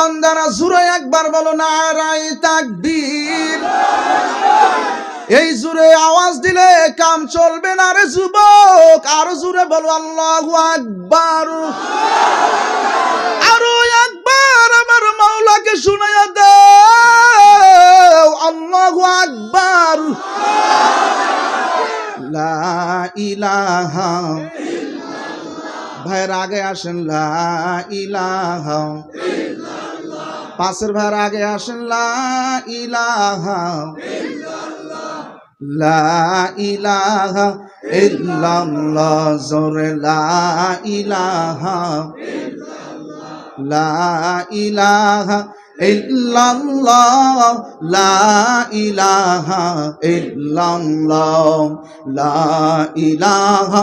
বান্দারা জুড়ে একবার বলো না রাই তাকবীর। এই জুড়ে আওয়াজ দিলে কাম চলবে না রে যুবক। আরও জুড়ে বলো, আল্লাহু আকবার। আরও একবার আমার মাওলাকে শুনাইয়া দাও, আল্লাহু আকবার। লা ইলাহা ভাইয়ের আগে আসেন, লা ইলাহা পাশের ভাইয়ের আগে আসেন, লা ইলাহা লা ইলাহা ইল্লাল্লাহ, জোরে লা ইলাহা লা ইলাহা ইল্লাল্লাহ, লা ইলাহা ইল্লাল্লাহ, লা ইলাহা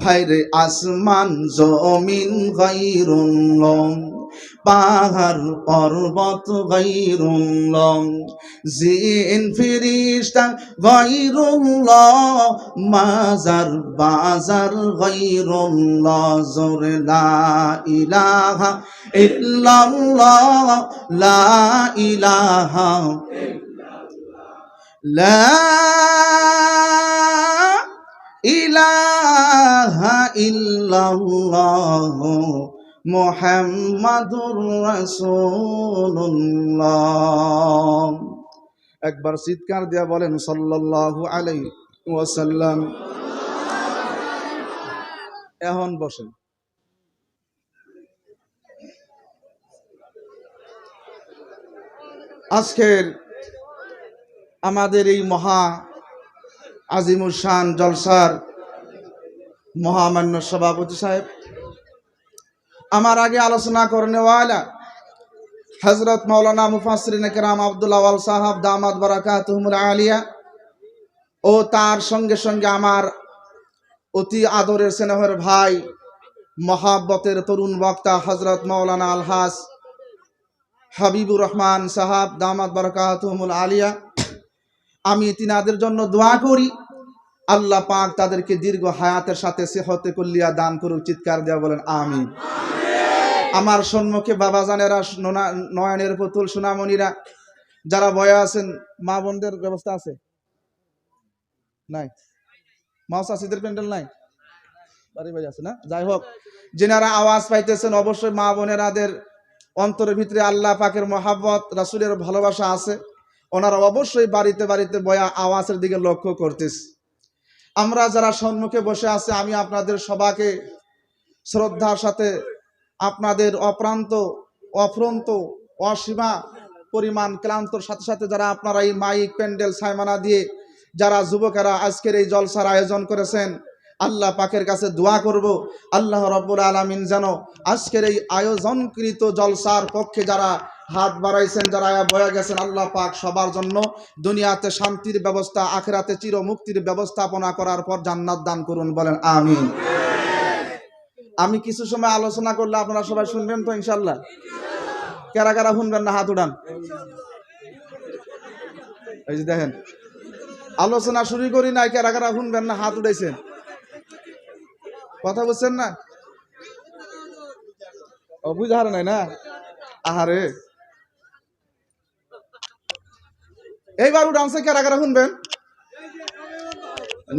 ভাইরে আসমান জমিন গাইরুল্লাহ পাহাড় পর্বত গাইরুল্লাহ জিন ফিরিস্তা গাইরুল্লাহ মাজার বাজার গাইরুল্লাহ জোরে লা ইলাহা ইল্লাল্লাহ ইলাহা লা ইলাহা ইল্লাল্লাহ মুহাম্মাদুর রাসূলুল্লাহ। একবার চিৎকার দিয়া বলেন, সাল্লাল্লাহু আলাইহি ওয়াসাল্লাম। এখন বসেন। আজকের আমাদের এই মহা আজিমুর শান জলসার মহামান্য সভাপতি সাহেব। আমার আগে আলোচনা করে করনেওয়ালা হজরত মৌলানা মুফাসরিন কেরাম আব্দুল আওয়াল সাহাব দামাদ বারাকাতুহুমুল আলিয়া ও তার সঙ্গে সঙ্গে আমার অতি আদরের স্নেহের ভাই, মহাব্বতের তরুণ বক্তা হজরত মৌলানা আলহাস হাবিবুর রহমান সাহাব দামাদ বারাকাতুহুমুল আলিয়া। আমি তিনাদের জন্য দোয়া করি। আল্লাহ পাক তাদেরকে দীর্ঘ হায়াতের সাথে সেহতে কল্লিয়া দান করুক, চিৎকার দেওয়া বলেন আমি আমার সম্মুখে বাবা জানেরা, নোনা- নয়নের পুতুল, সোনামণিরা, যারা বয়া আছেন, মা বোনদের ব্যবস্থা আছে? নাই। মা চাষিদের প্যান্ডেল নাই? আছে না? যাই হোক, যেনারা আওয়াজ পাইতেছেন, অবশ্যই মা বোনেরাদের অন্তরের ভিতরে আল্লাহ পাকের মহাব্বত, রাসুলের ভালোবাসা আছে। ওনারা অবশ্যই বাড়িতে বাড়িতে বয়া আওয়াজের দিকে লক্ষ্য করতেছে। আমরা যারা সম্মুখে বসে আছে, আমি আপনাদের সবাকে শ্রদ্ধার সাথে আপনাদের অপ্রান্ত, অফ্রন্ত, অসীমা পরিমাণ ক্লান্তর সাথে সাথে যারা আপনারা এই মাইক, প্যান্ডেল, সাইমানা দিয়ে যারা যুবকেরা আজকের এই জলসার আয়োজন করেছেন, আল্লাহ পাকের কাছে দোয়া করব। আল্লাহ রব্বুল আলমিন যেন আজকের এই আয়োজনকৃত জলসার পক্ষে যারা হাত বাড়াইছেন, যারা বয়ে গেছেন, আল্লাহ পাক সবার জন্য দুনিয়াতে শান্তির ব্যবস্থা, আখেরাতে চির মুক্তির ব্যবস্থাপনা করার পর জান্নাত দান করুন বলেন, আমিন। আমি কিছু সময় আলোচনা করলে আপনারা সবাই শুনবেন তো ইনশাল্লাহ কারা কারা শুনবেন না? হাত উড়ান এই যে দেখেন, আলোচনা শুরু করি নাই, কারা কারা শুনবেন না? হাত উঠাইছেন। কথা বুঝছেন না? বুঝা নাই না? আহারে। এইবার ডান্সে কারা কারা শুনবেন?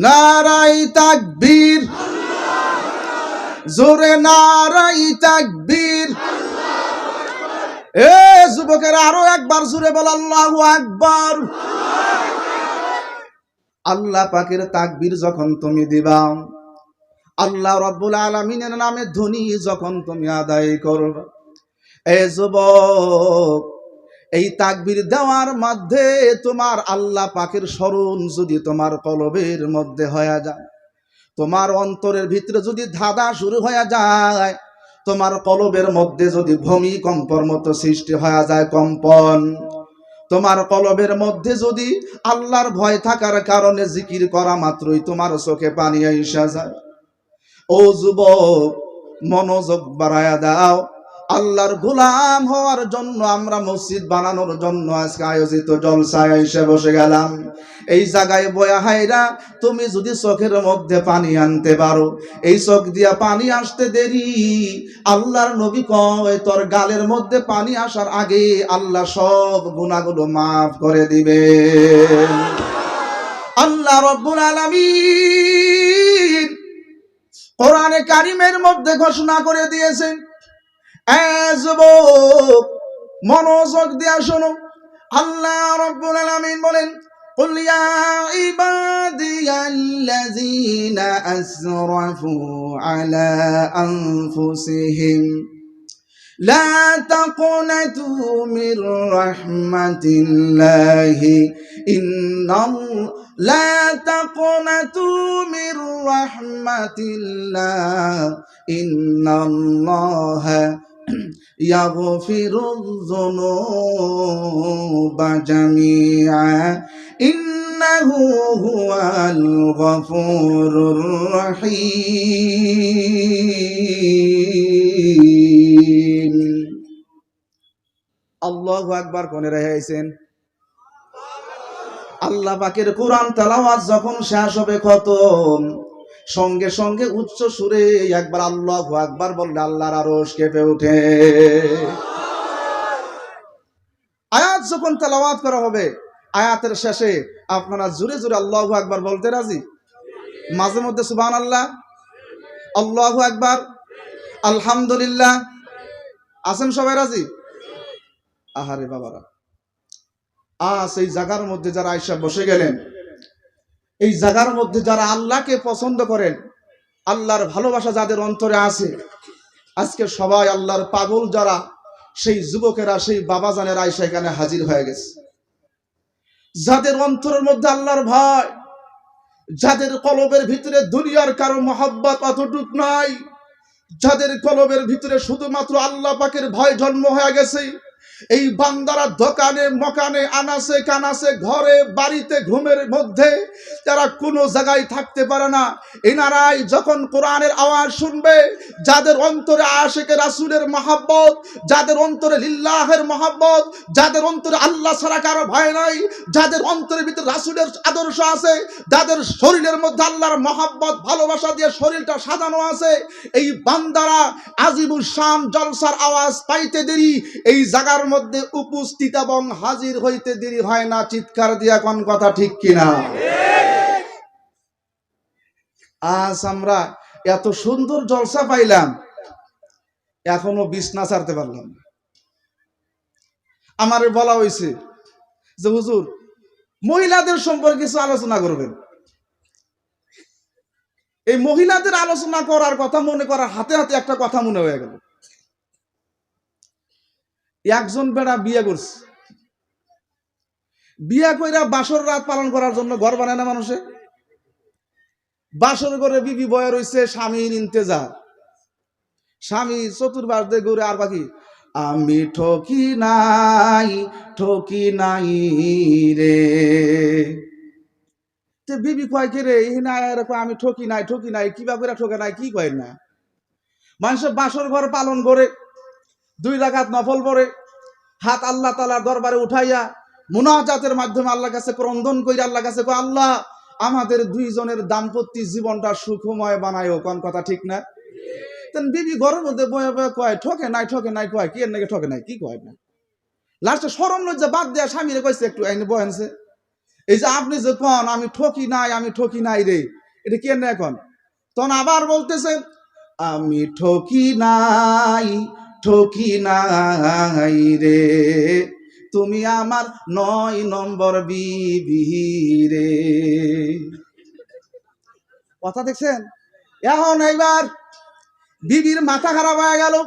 নারাই তাকবীর। জোরে নারাই তাকবীর। এ যুবকের, আরও একবার জোরে বল, আল্লাহু আকবার। আল্লাহ পাকের তাকবীর যখন তুমি দিবা, আল্লাহ রব্বুল আলমিনের নামে ধ্বনি যখন তুমি আদায় করবে, এ যুবক এই তাকবীর দেওয়ার মধ্যে তোমার আল্লাহ পাকের স্মরণ যদি তোমার কলবের মধ্যে হয়ে যায়, তোমার অন্তরের ভিতরে যদি ধাঁধা শুরু হয়ে যায়, তোমার কলবের মধ্যে যদি ভূমিকম্পর মতো সৃষ্টি হয়ে যায় কম্পন, তোমার কলবের মধ্যে যদি আল্লাহর ভয় থাকার কারণে জিকির করা মাত্রই তোমার চোখে পানি আইসা যায়। ও যুবক, মনোযোগ বাড়ায়া দাও আল্লাহর গোলাম হওয়ার জন্য আমরা মসজিদ বানানোর জন্য আজকে আয়োজিত জলসায় এসে বসে গেলাম। এই জায়গায় বয়া হাইরা তুমি যদি চোখের মধ্যে পানি আনতে পারো, এই চোখ দিয়া পানি আসতে দেরি। আল্লাহর নবী কয়, তোর গালের মধ্যে পানি আসার আগে আল্লাহ সব গুণাগুলো মাফ করে দিবে। আল্লাহ রব্বুল আলামিন কোরআনে কারিমের মধ্যে ঘোষণা করে দিয়েছেন মনোযোগ দিয়া শোনো আল্লাহ রব্বুল আলামিন বলেন قل يا عبادي الذين أسرفوا على أنفسهم لا تقنطوا من رحمة الله إن الله لا تقنطوا من رحمة الله إن الله يغفر الذنوب جميعا إنه هو الغفور الرحيم আল্লাহু আকবার কোনে রেহাইছেন আল্লাহ পাকের কোরআন তেলাওয়াত যখন শেষ হবে খতম সঙ্গে সঙ্গে উচ্চ সুরে একবার আল্লাহু একবার বললে আল্লাহর আরশ কেঁপে ওঠে। আয়াত যখন তেলাওয়াত করা হবে, আয়াতের শেষে আপনারা জুড়ে জুড়ে আল্লাহু একবার বলতে রাজি? মাঝে মধ্যে সুবান আল্লাহ আল্লাহু একবার আলহামদুলিল্লাহ। আছেন সবাই রাজি? আহারে বাবারা, আজ এই জায়গার মধ্যে যারা আয়সা বসে গেলেন এই জায়গার মধ্যে যারা আল্লাহকে পছন্দ করেন, আল্লাহর ভালোবাসা যাদের অন্তরে আছে, আজকে সবাই আল্লাহর পাগল যারা, সেই যুবকেরা, সেই বাবা জানের আয়সা এখানে হাজির হয়ে গেছে। যাদের অন্তরের মধ্যে আল্লাহর ভয়, যাদের কলবের ভিতরে দুনিয়ার কারও মহাব্বত অতটুক নাই, যাদের কলবের ভিতরে শুধুমাত্র আল্লাহ পাকের ভয় জন্ম হয়ে গেছে এই বান্দারা দোকানে, মকানে, আনাসে, কানাসে, ঘরে, বাড়িতে, ঘুমের মধ্যে তারা কোনো জায়গায় থাকতে পারে না, এনারাই যখন কোরআনের আওয়াজ শুনবে, যাদের অন্তরে আশেকে রাসুলের মহাব্বত, যাদের অন্তরে লিল্লাহের মহাব্বত, যাদের অন্তরে আল্লাহ ছাড়া কারও ভয় নাই, যাদের অন্তরের ভিতরে রাসুলের আদর্শ আছে, যাদের শরীরের মধ্যে আল্লাহর মহাব্বত, ভালোবাসা দিয়ে শরীরটা সাজানো আছে, এই বান্দারা আজিবুল শাম জলসার আওয়াজ পাইতে দেরি, এই জায়গার মধ্যে উপস্থিত এবং হাজির হইতে দেরি হয় না। চিৎকার দিয়া কোন কথা ঠিক কিনা? আজ আমরা এত সুন্দর জলসা পাইলাম, এখনও বিছনা ছাড়তে পারলাম আমার বলা হয়েছে যে, হুজুর, মহিলাদের সম্পর্কে কিছু আলোচনা করবেন। এই মহিলাদের আলোচনা করার কথা মনে করার হাতে হাতে একটা কথা মনে হয়ে গেল। একজন বেড়া বিয়ে করছে। বিয়া কইরা বাসর রাত পালন করার জন্য ঘর বানায় না মানুষে? বাসর করে বিবি বয়ে রয়েছে স্বামীর ইন্তেজার। স্বামী চতুর্বার দিয়ে ঘুরে আর বাকি, আমি ঠকি নাই ঠকি নাই রে। তে বিবি কয়, কে রে, এই না এরকম আমি ঠকি নাই ঠকি নাই, কিবা করে ঠকে নাই, কি কয় না? মানুষের বাসর ঘর পালন করে, দুই রাকাত নফল পরে হাত আল্লাহ তালার দরবারে উঠাইয়া মুনাজাতের মাধ্যমে আল্লাহ কাছে ক্রন্দন কইরা আল্লাহ কাছে আল্লাহ, আমাদের দুইজনের দাম্পত্য জীবনটা সুখময় বানায় কোন কথা ঠিক না? বিবি ঘরের মধ্যে বয়ে বয়ে কয়, ঠকে নাই ঠকে নাই। কয়, কি নাকি ঠকে নাই? কি কয় না? লাস্টে সরম লজ্জা বাদ দেয়া স্বামীরে কইছে, একটু আইনে বহেনছে এই যে আপনি যে কন, আমি ঠকি নাই, আমি ঠকি নাই রে। এটা কি না এখন তখন আবার বলতেছে, আমি ঠকি নাই ঠকি নাই রে। তুমি আমার নয় নম্বর বিবি রে। কথা দেখছেন? এখন এইবার বিবির মাথা খারাপ হয়ে গেল।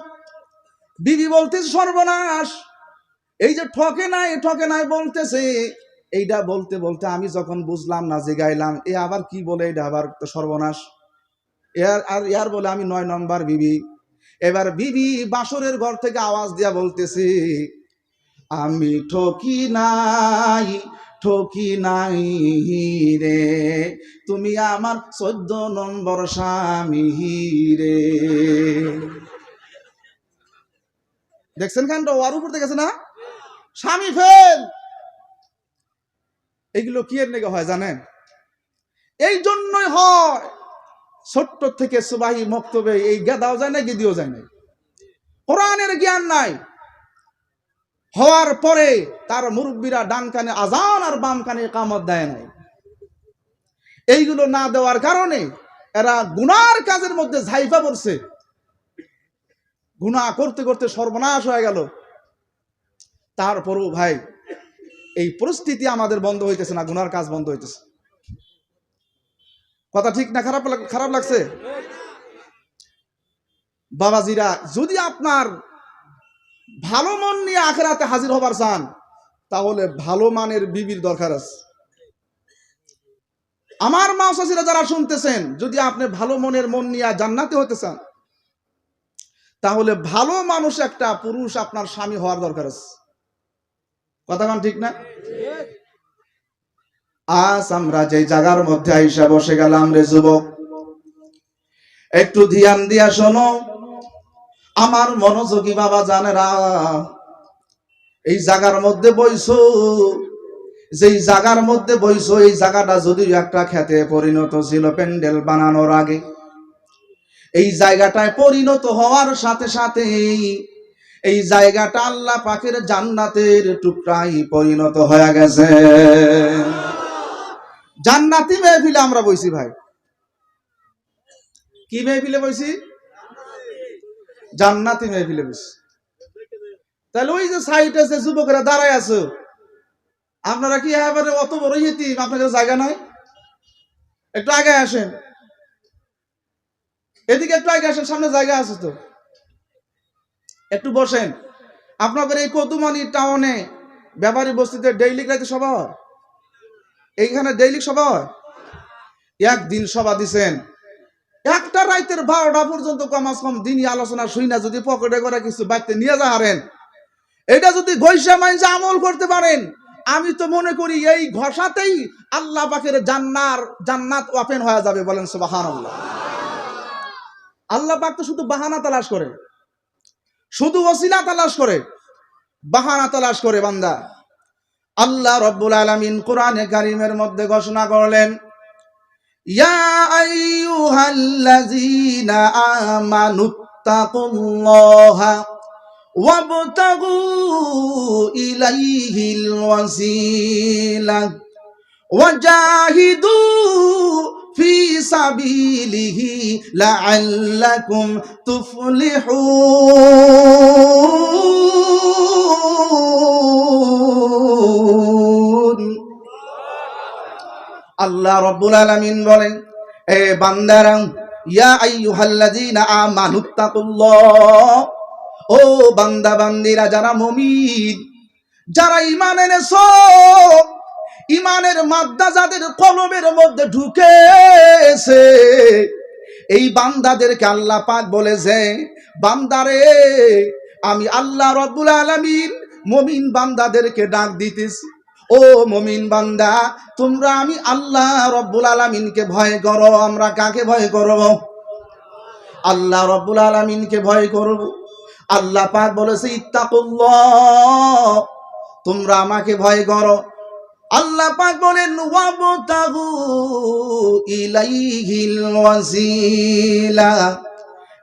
বিবি বলতেছে, সর্বনাশ! এই যে ঠকে নাই ঠকে নাই বলতেছে। এইটা বলতে বলতে আমি যখন বুঝলাম না যে গাইলাম এ আবার কি বলে এটা আবার সর্বনাশ। এর আর, ইয়ার বলে আমি নয় নম্বর বিবি। এবার বিবি বাসরের ঘর থেকে আওয়াজ দিয়া বলতেছে, আমি ঠকি নাই ঠকি নাই রে। তুমি আমার চোদ্দ নম্বর স্বামী রে। দেখছেন কাণ্ড ওর উপর দেখেছে না? স্বামী ফেল! এইগুলো কি এর লেগে হয় জানেন? এই জন্যই হয় ছোট্ট থেকে সুবাহি মক্তবে এই গেদাও যায় না গেদিও যায় না কোরআনের জ্ঞান নাই। হওয়ার পরে তার মুরব্বীরা ডান কানে আজান আর বাম কানে কামত দেয় নাই। এইগুলো না দেওয়ার কারণে এরা গুনার কাজের মধ্যে ঝাইফা পড়ছে। গুনাহ করতে করতে সর্বনাশ হয়ে গেল। তারপরও ভাই, এই পরিস্থিতি আমাদের বন্ধ হইতেছে না, গুনার কাজ বন্ধ হইতেছে। কথা ঠিক না, খারাপ খারাপ লাগছে? বাবাজিরা, যদি আপনার ভালো মন নিয়ে আখেরাতে হাজির হবার চান, তাহলে ভালো মানের বিবির দরকার আছে। আমার মা শাশিরা যারা শুনতেছেন, যদি আপনি ভালো মনের মন নিয়ে জান্নাতে হতে চান, তাহলে ভালো মানুষ একটা পুরুষ আপনার স্বামী হওয়ার দরকার আছে। কথা ঠিক না? আজ আমরা যে জায়গার মধ্যে আইসা বসে গেলাম রে যুবক, একটু ধ্যান দিয়া শোনো। আমার মনোযোগী বাবা জানেরা, এই জায়গার মধ্যে বইছো, যেই জায়গার মধ্যে বইছো, এই জায়গাটা যদিও একটা খেতে পরিণত ছিল প্যান্ডেল বানানোর আগে, এই জায়গাটায় পরিণত হওয়ার সাথে সাথে এই জায়গাটা আল্লাহ পাকের জান্নাতের টুকরাই পরিণত হয়ে গেছে। জান্নাতি মেহফিলে আমরা বইছি ভাই। কি মেহফিলে বইছি? জান্নাতি মেহফিলে বইছি। তাহলে ওই যে সাইডে যে যুবকেরা দাঁড়ায় আছে, আপনারা কি এবারে অত বড় ইতিম আপনাদের জায়গা নাই? একটু আগে আসেন। এদিকে একটু আগে আসেন, সামনে জায়গা আছে তো। একটু বসেন। আপনাদের এই কতুমানি টাউনে ব্যাপারী বস্তিতে ডেইলি রাইতে সভা হয় এইখানে ডেইলি সভা হয়? একদিন সভা দিছেন। একটা রাইতের বারোটা পর্যন্ত কমাস কম দিনই আলোচনা শুই না, যদি পকেটে করে কিছু বাড়তে নিয়ে যা হারেন। এটা যদি গৈসা মাইনসা আমল করতে পারেন। আমি তো মনে করি এই ঘষাতেই আল্লাহ পাকের জান্নার, জান্নাত ওপেন হয়ে যাবে বলেন সুবাহান আল্লাহ পাক তো শুধু বাহানা তালাশ করে। শুধু ওসিলা তালাশ করে। বাহানা তালাশ করে বান্দা। আল্লাহ রব্বুল আলামিন কোরআনে কারিমের মধ্যে ঘোষণা করলেন ইয়া আইয়ুহাল্লাযীনা আল্লাহ রব্বুল আলামিন বলেন, এ বান্দারা, ইয়া আইয়ুহাল্লাযীনা আমানুত্তাকুল্লাহ ও বান্দা বান্দিরা যারা মুমিন, যারা ঈমান এনেছো ইমানের মাদ্দা যাদের কলমের মধ্যে ঢুকেছে, এই বান্দাদেরকে আল্লাহ পাক বলেছে বান্দারে, আমি আল্লাহ রব্বুল আলামিন মমিন বান্দাদেরকে ডাক দিতেছি। ও মমিন বান্দা, তোমরা আমি আল্লাহ রব্বুল আলামিনকে ভয় করো, আমরা কাকে ভয় করব? আল্লাহ রব্বুল আলামিনকে ভয় করব। আল্লাহ পাক বলেছে, ইত্তাকুল্লাহ, তোমরা আমাকে ভয় করো। আল্লাহ পাক বলেন, ওয়াবতাগু ইলাইহিল ওয়াসিলা।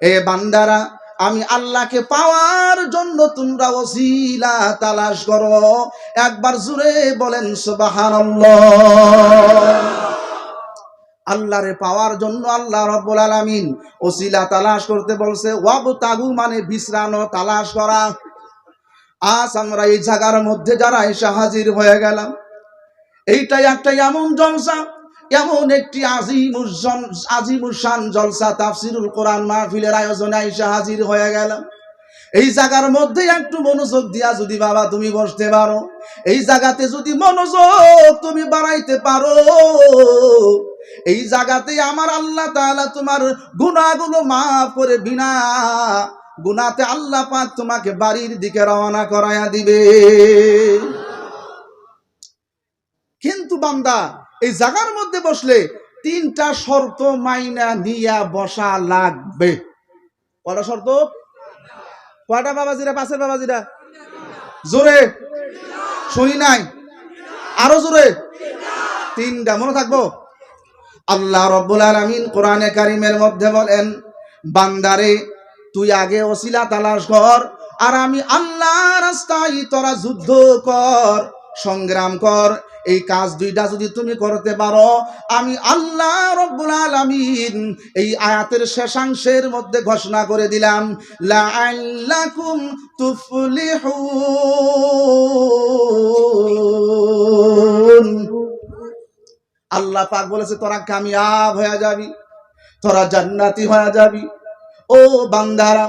এ বান্দারা আমি আল্লাহকে পাওয়ার জন্য তোমরা ওসিলা তালাশ করো। একবার জুড়ে বলেন, সুবহানাল্লাহ। আল্লাহরে পাওয়ার জন্য আল্লাহ রব্বুল আলামিন ওসিলা তালাশ করতে বলছে, ওয়াবতাগু মানে বিশ্রানো, তালাশ করা। আজ আমরা এই জায়গার মধ্যে যারা এসে হাজির হয়ে গেলাম, এইটাই একটা এমন জলসা। এমন একটি আজিমুসান জলসা তাফসিরুল কোরআন মাহফিলের আয়োজনে আইসা হাজির হয়ে গেলাম। এই জায়গার মধ্যে একটু মনোযোগ দিয়া যদি বাবা তুমি বসতে পারো। এই জায়গাতে যদি মনোযোগ তুমি বাড়াইতে পারো। এই জায়গাতে আমার আল্লাহ তাআলা তোমার গুনাহগুলো মাফ করে বিনা গুনাতে আল্লাহ পাক তোমাকে বাড়ির দিকে রওনা করায়া দিবে। কিন্তু বান্দা এই জায়গার মধ্যে বসলে তিনটা শর্ত মাইনা নিয়া বসা লাগবে। কটা শর্ত? কয়টা বাবাজিরা পাশের বাবাজিরা? জোরে। শুনি নাই। আরও জোরে। তিনটা। মনে থাকব? আল্লাহ রব্বুল আলামিন কোরআনে কারিমের মধ্যে বলেন, বান্দারে, তুই আগে ওসিলা তালাশ কর, আর আমি আল্লাহ রাস্তায় তোরা যুদ্ধ কর, সংগ্রাম কর এই কাজ দুইটা যদি তুমি করতে পারো, আমি আল্লাহ রব্বুল আলামিন এই আয়াতের শেষাংশের মধ্যে ঘোষণা করে দিলাম, লাআল্লাকুম তুফলিহুন। আল্লাহ পাক বলেছে, তোরা কামিয়াব হয়ে যাবি, তোরা জান্নাতি হয়ে যাবি। ও বান্দারা,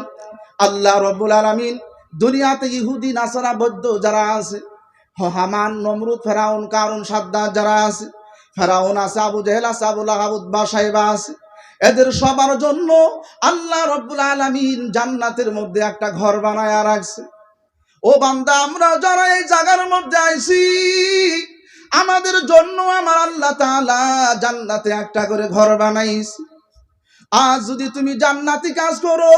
আল্লাহ রব্বুল আলামিন দুনিয়াতে ইহুদি, নাসারা, বৌদ্ধ যারা আছে হামান নমরুদ ফেরাউন, কারুন সাদ্দার যারা আছে, ফেরাউন আছে, আবু জেহেল আছে আবুল আহাবুদ্বা সাহেবা আছে। এদের সবার জন্য আল্লাহ রব্বুল আলামিন জান্নাতের মধ্যে একটা ঘর বানায় রাখছে। ও বান্দা, আমরা যারা এই জায়গার মধ্যে আইছি, আমাদের জন্য আমার আল্লাহ তাআলা জান্নাতে একটা করে ঘর বানাইছে। আজ যদি তুমি জান্নাতি কাজ করো,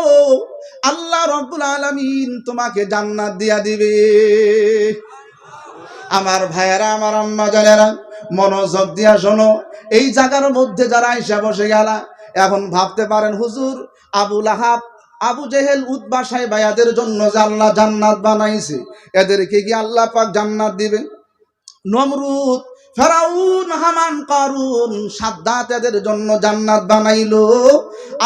আল্লাহ রব্বুল আলামিন তোমাকে জান্নাত দিয়া দিবে। আমার ভাইয়েরা, আমার আম্মা জানেরা, মনোযোগ দিয়া শোনো। এই জায়গার মধ্যে যারা আইসা বসে গেলা, এখন ভাবতে পারেন, হুজুর আবুল আহাব আবু জেহেল উদ্বা সাহেব এদের জন্য যে আল্লাহ জান্নাত বানাইছে, এদেরকে কি আল্লাহ পাক জান্নাত দিবে নমরুদ, ফেরাউন, হামান, কারুন, সাদ্দাত এদের জন্য জান্নাত বানাইলো।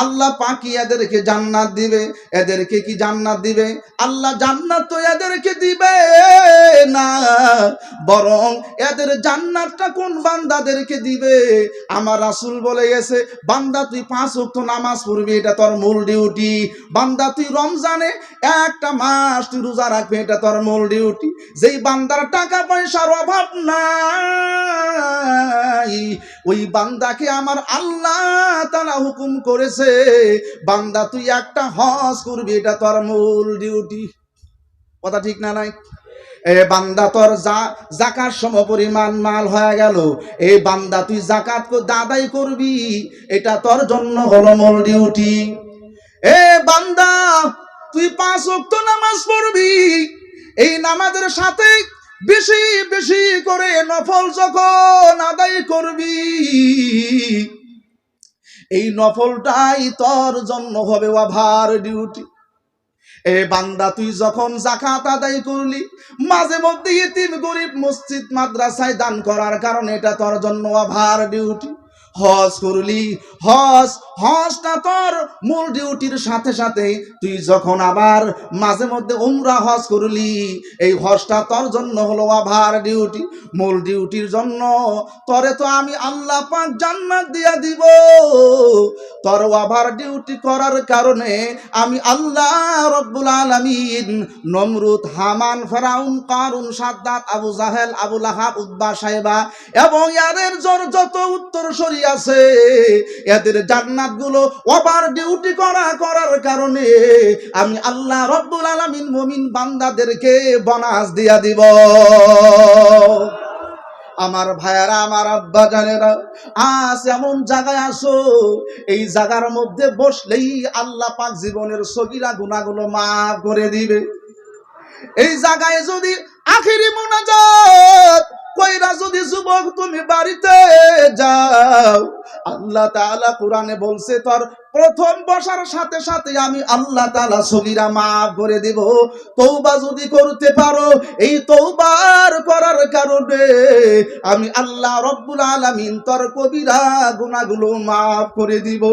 আল্লাহ পাকি এদেরকে জান্নাত দিবে? এদেরকে কি জান্নাত দিবে? আল্লাহ জান্নাত তো এদেরকে দিবে। বরং এদের জান্নাতটা কোন বান্দাদেরকে দিবে? আমার রাসূল বলে গেছে, বান্দা তুই পাঁচ ওয়াক্ত নামাজ পড়বি, এটা তোর মূল ডিউটি বান্দা তুই রমজানে একটা মাস তুই রোজা রাখবি, এটা তোর মূল ডিউটি যেই বান্দার টাকা পয়সার অভাব নাই, ওই বান্দাকে আমার আল্লাহ তারা হুকুম করেছে, বান্দা তুই একটা হজ করবি, এটা তোর মূল ডিউটি কথা ঠিক না নাই? এ বান্দা তোর যা জাকাত সম পরিমাণ মাল হয়ে গেল। এই বান্দা তুই জাকাত দাদাই করবি, এটা তোর জন্য হলো মূল ডিউটি এ বান্দা, তুই পাঁচ ওয়াক্ত নামাজ পড়বি, এই নামাজের সাথে বেশি বেশি করে নফল যখন আদায় করবি, এই নফলটাই তোর জন্য হবে ওভার ডিউটি এ বান্দা, তুই যখন জাকাত আদায় করলি, মাঝে মধ্যে ইতিম গরিব মসজিদ মাদ্রাসায় দান করার কারণে এটা তোর জন্য আভার ডিউটি হজ করলি, হজ, হজটা তোর মূল ডিউটির সাথে সাথে তুই যখন আবার মাঝে মধ্যে উমরা হজ করলি, এই হজটা তোর জন্য হলো আভার ডিউটি মূল ডিউটির জন্য। তরে তো আমি আল্লাহ পাক জান্নাত দিয়া দিব। তোর আভার ডিউটি করার কারণে আমি আল্লাহ রব্বুল আলামিন নমরুদ, হামান, ফেরাউন, কারুন, সাদ্দাত, আবু জাহেল, আবু লাহাব উদ্বা সাহেবা এবং এদের জোর যত উত্তর সরি আছে। এদের জান্নাতগুলো ওভার ডিউটি করা, করার কারণে আমি আল্লাহ রব্বুল আলামিন মুমিন বান্দাদেরকে বনাস দিয়া দিব। আমার ভাইয়ারা, আমার আব্বা জানেরা, আজ এমন জায়গায় আসো এই জায়গার মধ্যে বসলেই আল্লাহ পাক জীবনের সগিরা গুণাগুলো মাফ করে দিবে। এই জায়গায় যদি আখিরি মোনাজাত কইরা যদি যুবক তুমি বাড়িতে যাও, আল্লাহ তাআলা কোরআনে বলছে, তোর প্রথম বসার সাথে সাথে আমি আল্লাহ তাআলা সগিরা মাফ করে দেব। তৌবা যদি করতে পারো, এই তৌবার করার কারণে আমি আল্লাহ রব্বুল আলামিন তোর কবিরা গুনাহগুলো মাফ করে দিব।